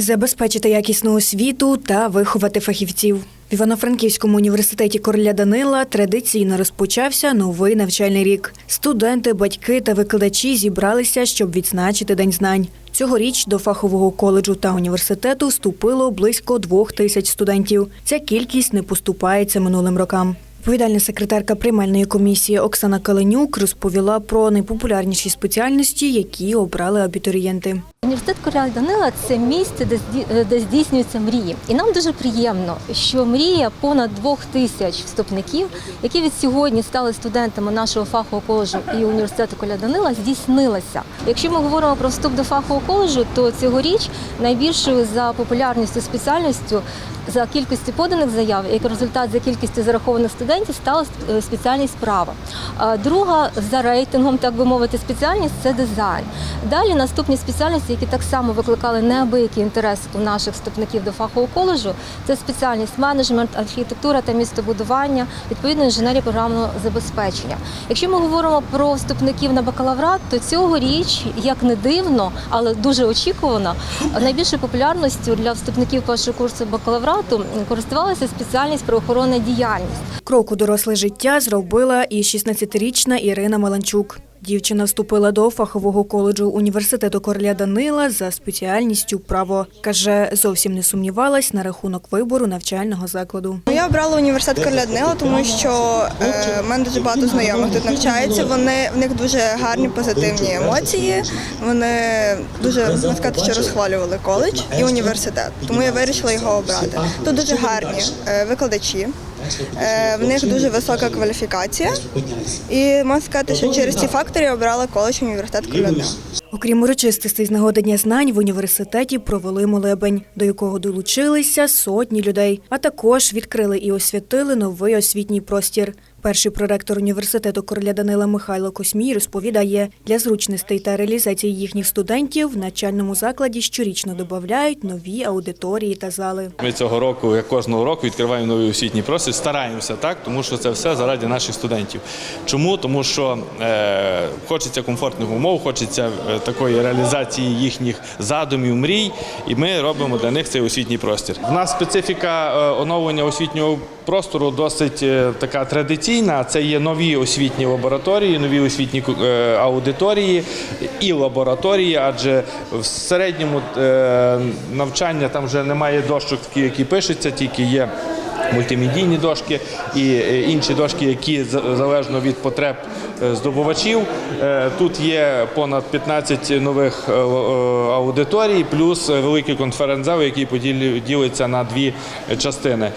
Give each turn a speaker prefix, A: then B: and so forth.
A: Забезпечити якісну освіту та виховати фахівців. В Івано-Франківському університеті короля Данила традиційно розпочався новий навчальний рік. Студенти, батьки та викладачі зібралися, щоб відзначити День знань. Цьогоріч до фахового коледжу та університету вступило близько двох тисяч студентів. Ця кількість не поступається минулим рокам. Відповідальна секретарка приймальної комісії Оксана Каленюк розповіла про найпопулярніші спеціальності, які обрали абітурієнти.
B: Університет Короля Данила це місце, де е, здійснюються мрії. І нам дуже приємно, що мрія понад двох тисяч вступників, які від сьогодні стали студентами нашого фахового коледжу і університету Короля Данила, здійснилася. Якщо ми говоримо про вступ до фахового коледжу, то цьогоріч найбільшою за популярністю спеціальністю за кількістю поданих заяв, як результат за кількістю зарахованих студентів, стала е, спеціальність права. Друга за рейтингом, так би мовити, спеціальність це дизайн. Далі наступні спеціальності, які так само викликали неабиякий інтерес у наших вступників до фахового коледжу, це спеціальність менеджмент, архітектура та містобудування, відповідно інженерія програмного забезпечення. Якщо ми говоримо про вступників на бакалаврат, то цьогоріч, як не дивно, але дуже очікувано, найбільшою популярністю для вступників першого курсу бакалаврату користувалася спеціальність правоохоронна діяльність.
A: Крок у доросле життя зробила і 16-річна Ірина Маланчук. Дівчина вступила до фахового коледжу університету короля Данила за спеціальністю право. Каже, зовсім не сумнівалась на рахунок вибору навчального закладу.
C: Я обрала університет Короля Данила, тому що е, в мене дуже багато знайомих тут навчається. Вони в них дуже гарні позитивні емоції. Вони дуже можна сказати, що розхвалювали коледж і університет. Тому я вирішила його обрати. Тут дуже гарні е, викладачі. е, В них дуже висока кваліфікація, і можна сказати, що через ці фактори я обрала коледж університет Короля Данила.
A: Окрім урочистостей з нагоди знань, в університеті провели молебень, до якого долучилися сотні людей, а також відкрили і освятили новий освітній простір. Перший проректор університету короля Данила Михайло Космій розповідає, для зручностей та реалізації їхніх студентів в навчальному закладі щорічно додають нові аудиторії та зали.
D: Ми цього року, як кожного року, відкриваємо новий освітній простір. Стараємося так, тому що це все заради наших студентів. Чому? Тому що е, хочеться комфортних умов, хочеться е, такої реалізації їхніх задумів, мрій, і ми робимо для них цей освітній простір. У нас специфіка е, оновлення освітнього простору досить е, така традиційна. Це є нові освітні лабораторії, нові освітні е, аудиторії і лабораторії, адже в середньому навчання там вже немає дощок, які пишуться, тільки є. Мультимедійні дошки і е, інші дошки, які залежно від потреб е, здобувачів. Е, Тут є понад 15 нових аудиторій, плюс великий конференц-зал, який ділиться на дві частини.